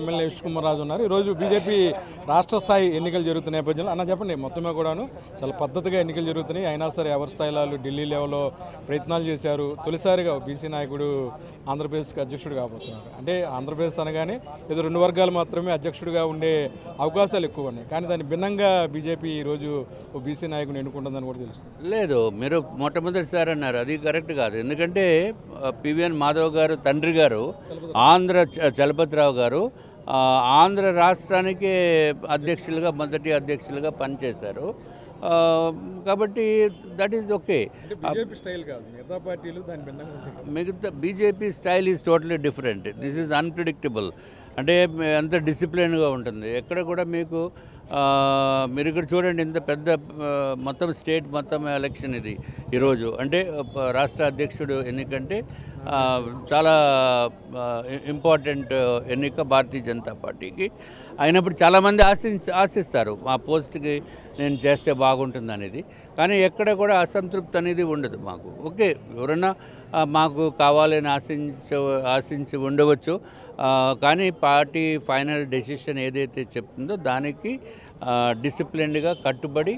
MLA Vishnukumar Raju ఉన్నారు. ఈరోజు BJP రాష్ట్ర స్థాయి ఎన్నికలు జరుగుతున్న నేపథ్యంలో అన్న చెప్పండి మొత్తమే కూడాను చాలా పద్ధతిగా ఎన్నికలు జరుగుతున్నాయి. అయినా సరే ఎవరి స్థాయిలో ఢిల్లీ లెవెల్లో ప్రయత్నాలు చేశారు. తొలిసారిగా బీసీ నాయకుడు ఆంధ్రప్రదేశ్కి అధ్యక్షుడు కాబోతున్నారు. అంటే ఆంధ్రప్రదేశ్ అనగానే ఏదో రెండు వర్గాలు మాత్రమే అధ్యక్షుడిగా ఉండే అవకాశాలు ఎక్కువ ఉన్నాయి. కానీ దాని భిన్నంగా బీజేపీ ఈరోజు ఓ బీసీ నాయకుడిని ఎన్నుకుంటుందని కూడా తెలుసు లేదు మీరు మొట్టమొదటిసారి అన్నారు. అది కరెక్ట్ కాదు. ఎందుకంటే పివిఎన్ మాధవ్ గారు తండ్రి గారు ఆంధ్ర చలపతిరావు గారు ఆంధ్ర రాష్ట్రానికి అధ్యక్షులుగా మొదటి అధ్యక్షులుగా పనిచేశారు. కాబట్టి దట్ ఈజ్ ఓకే మిగతా BJP style is totally different this is unpredictable అంటే అంత డిసిప్లిన్గా ఉంటుంది. ఎక్కడ కూడా మీకు మీరు ఇక్కడ చూడండి ఇంత పెద్ద మొత్తం స్టేట్ మొత్తం ఎలక్షన్ ఇది ఈరోజు. అంటే రాష్ట్ర అధ్యక్షుడు ఎన్నికంటే చాలా ఇంపార్టెంట్ ఎన్నిక భారతీయ జనతా పార్టీకి. అయినప్పుడు చాలామంది ఆశి ఆశిస్తారు మా పోస్ట్కి నేను చేస్తే బాగుంటుంది అనేది కానీ ఎక్కడ కూడా అసంతృప్తి అనేది ఉండదు మాకు. ఓకే ఎవరన్నా మాకు కావాలని ఆశించ ఆశించి ఉండవచ్చు. కానీ పార్టీ ఫైనల్ డెసిషన్ ఏదైతే చెప్తుందో దానికి డిసిప్లిన్డ్గా కట్టుబడి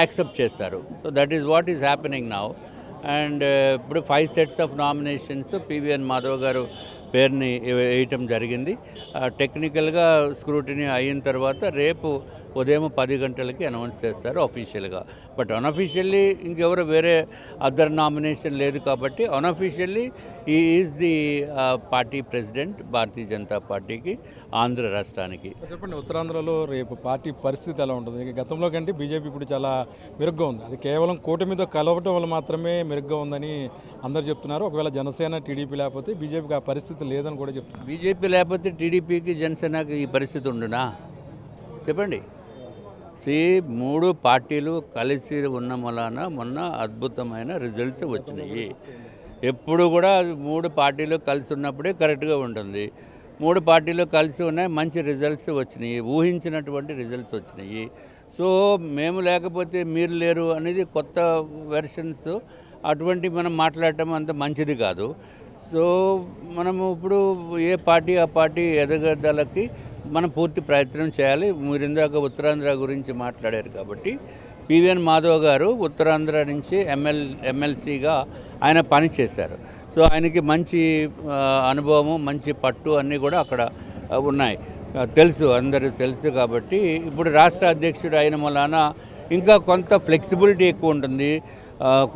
యాక్సెప్ట్ చేస్తారు. So that is what is happening నా. అండ్ uh, ఇప్పుడు five sets of nominations PVN Madhav గారు పేరుని వేయటం జరిగింది. టెక్నికల్గా స్క్రూటినీ అయిన తర్వాత రేపు ఉదయం పది గంటలకి అనౌన్స్ చేస్తారు అఫీషియల్గా బట్ అన్అఫీషియల్లీ ఇంకెవరు వేరే అదర్ నామినేషన్ లేదు కాబట్టి అన్అఫీషియల్లీ ఈ is the party president Bharatiya Janata పార్టీకి ఆంధ్ర రాష్ట్రానికి చెప్పండి ఉత్తరాంధ్రలో రేపు పార్టీ పరిస్థితి ఎలా ఉంటుంది? గతంలో కంటే బీజేపీ ఇప్పుడు చాలా మెరుగ్గా ఉంది. అది కేవలం కూటమితో కలవటం వల్ల మాత్రమే మెరుగ్గా ఉందని అందరు చెప్తున్నారు. ఒకవేళ జనసేన టీడీపీ లేకపోతే బీజేపీకి ఆ పరిస్థితి లేదని కూడా చెప్తున్నారు. బీజేపీ లేకపోతే టీడీపీకి జనసేనకి ఈ పరిస్థితి ఉండునా? చెప్పండి. సి మూడు పార్టీలు కలిసి ఉన్న వలన మొన్న అద్భుతమైన రిజల్ట్స్ వచ్చినాయి. ఎప్పుడు కూడా మూడు పార్టీలు కలిసి ఉన్నప్పుడే కరెక్ట్గా ఉంటుంది. మూడు పార్టీలు కలిసి ఉన్నాయి మంచి రిజల్ట్స్ వచ్చినాయి ఊహించినటువంటి రిజల్ట్స్ వచ్చినాయి. సో మేము లేకపోతే మీరు లేరు అనేది కొత్త వెర్షన్స్ అటువంటి మనం మాట్లాడటం అంత మంచిది కాదు. సో మనము ఇప్పుడు ఏ పార్టీ ఆ పార్టీ ఎదగదలకి మనం పూర్తి ప్రయత్నం చేయాలి. మీరు ఇందాక ఉత్తరాంధ్ర గురించి మాట్లాడారు కాబట్టి పివిఎన్ మాధవ్ గారు ఉత్తరాంధ్ర నుంచి ఎమ్మెల్ ఎమ్మెల్సీగా ఆయన పనిచేశారు సో ఆయనకి మంచి అనుభవము మంచి పట్టు అన్నీ కూడా అక్కడ ఉన్నాయి. తెలుసు అందరూ తెలుసు కాబట్టి ఇప్పుడు రాష్ట్ర అధ్యక్షుడు అయిన వలన ఇంకా కొంత ఫ్లెక్సిబిలిటీ ఎక్కువ ఉంటుంది.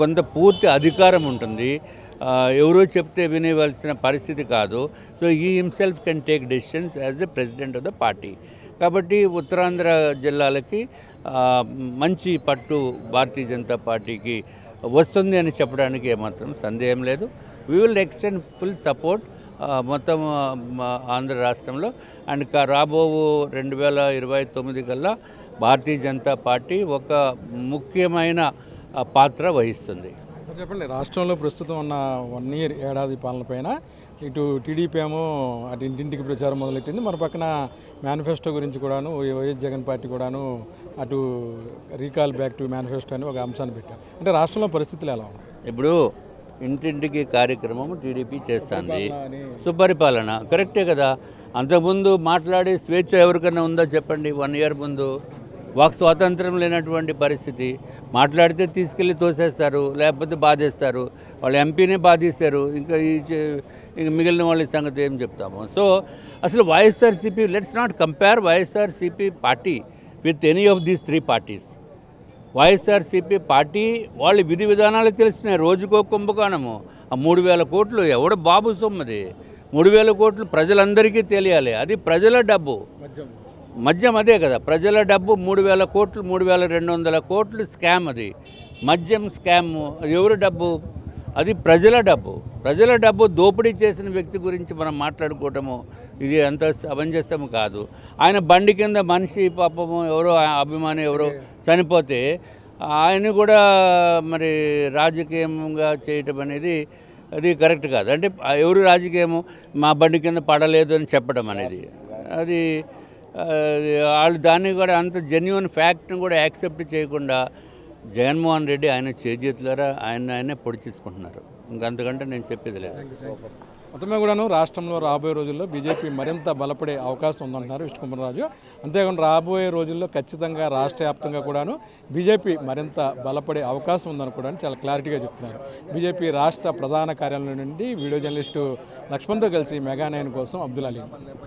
కొంత పూర్తి అధికారం ఉంటుంది. ఎవరో చెప్తే వినేవలసిన పరిస్థితి కాదు. సో ఈ himself can take decisions as a president of the party. కాబట్టి ఉత్తరాంధ్ర జిల్లాలకి మంచి పట్టు భారతీయ జనతా పార్టీకి వస్తుంది అని చెప్పడానికి ఏమాత్రం సందేహం లేదు. We will extend full support మొత్తం ఆంధ్ర రాష్ట్రంలో. అండ్ కా- రాబో రెండు వేల ఇరవై తొమ్మిది కల్లా భారతీయ జనతా పార్టీ ఒక ముఖ్యమైన పాత్ర వహిస్తుంది. చెప్పండి రాష్ట్రంలో ప్రస్తుతం ఉన్న వన్ ఇయర్ ఏడాది పాలన పైన ఇటు టీడీపీ ఏమో అటు ఇంటింటికి ప్రచారం మొదలెట్టింది. మన పక్కన మేనిఫెస్టో గురించి కూడాను వైఎస్ జగన్ పార్టీ కూడాను అటు రీకాల్ బ్యాక్ టు మేనిఫెస్టో అని ఒక అంశాన్ని పెట్టారు. అంటే రాష్ట్రంలో పరిస్థితులు ఎలా ఉన్నాయి? ఇప్పుడు ఇంటింటికి కార్యక్రమం టీడీపీ చేస్తుంది. సుపరిపాలన కరెక్టే కదా. అంతకుముందు మాట్లాడే స్వేచ్ఛ ఎవరికైనా ఉందా చెప్పండి వన్ ఇయర్ ముందు? వాక్ స్వాతంత్రం లేనటువంటి పరిస్థితి. మాట్లాడితే తీసుకెళ్ళి తోసేస్తారు లేకపోతే బాధేస్తారు. వాళ్ళు ఎంపీనే బాధిస్తారు. ఇంకా ఈ ఇంక మిగిలిన వాళ్ళ సంగతి ఏం చెప్తాము? సో అసలు YSRCP let's not compare YSRCP party with any of these three parties YSRCP party వాళ్ళ విధి విధానాలు తెలిసినాయి. రోజుకో కుంభకోణము. ఆ మూడు వేల కోట్లు ఎవడ బాబు సొమ్మది? మూడు వేల కోట్లు ప్రజలందరికీ తెలియాలి. అది ప్రజల డబ్బు. మద్యం అదే కదా ప్రజల డబ్బు మూడు వేల కోట్లు మూడు వేల రెండు వందల కోట్లు స్కామ్ అది. మద్యం స్కామ్ అది ఎవరి డబ్బు? అది ప్రజల డబ్బు. ప్రజల డబ్బు దోపిడీ చేసిన వ్యక్తి గురించి మనం మాట్లాడుకోవటము ఇది అంత సమంజసం కాదు. ఆయన బండి కింద మనిషి పాపము ఎవరో ఆ అభిమాని ఎవరో చనిపోతే ఆయన కూడా మరి రాజకీయంగా చేయటం అనేది అది కరెక్ట్ కాదు. అంటే ఎవరు రాజకీయము? మా బండి కింద పడలేదు అని చెప్పడం అనేది. అది వాళ్ళు దాన్ని కూడా అంత జెన్యున్ ఫ్యాక్ట్ని కూడా యాక్సెప్ట్ చేయకుండా జగన్మోహన్ రెడ్డి ఆయన చేజేతులారా ఆయన ఆయనే పొడి చేసుకుంటున్నారు. ఇంకంతకంటే నేను చెప్పేది లేదు. మొత్తమే కూడాను రాష్ట్రంలో రాబోయే రోజుల్లో బీజేపీ మరింత బలపడే అవకాశం ఉందంటున్నారు విష్ణుకుమార్ రాజు. అంతేకాకుండా రాబోయే రోజుల్లో ఖచ్చితంగా రాష్ట్ర వ్యాప్తంగా కూడాను బీజేపీ మరింత బలపడే అవకాశం ఉందని కూడా చాలా క్లారిటీగా చెప్తున్నారు. బీజేపీ రాష్ట్ర ప్రధాన కార్యాలయం నుండి వీడియో జర్నలిస్టు లక్ష్మణ్తో కలిసి మెగా నైన్ కోసం అబ్దుల్ అలీ.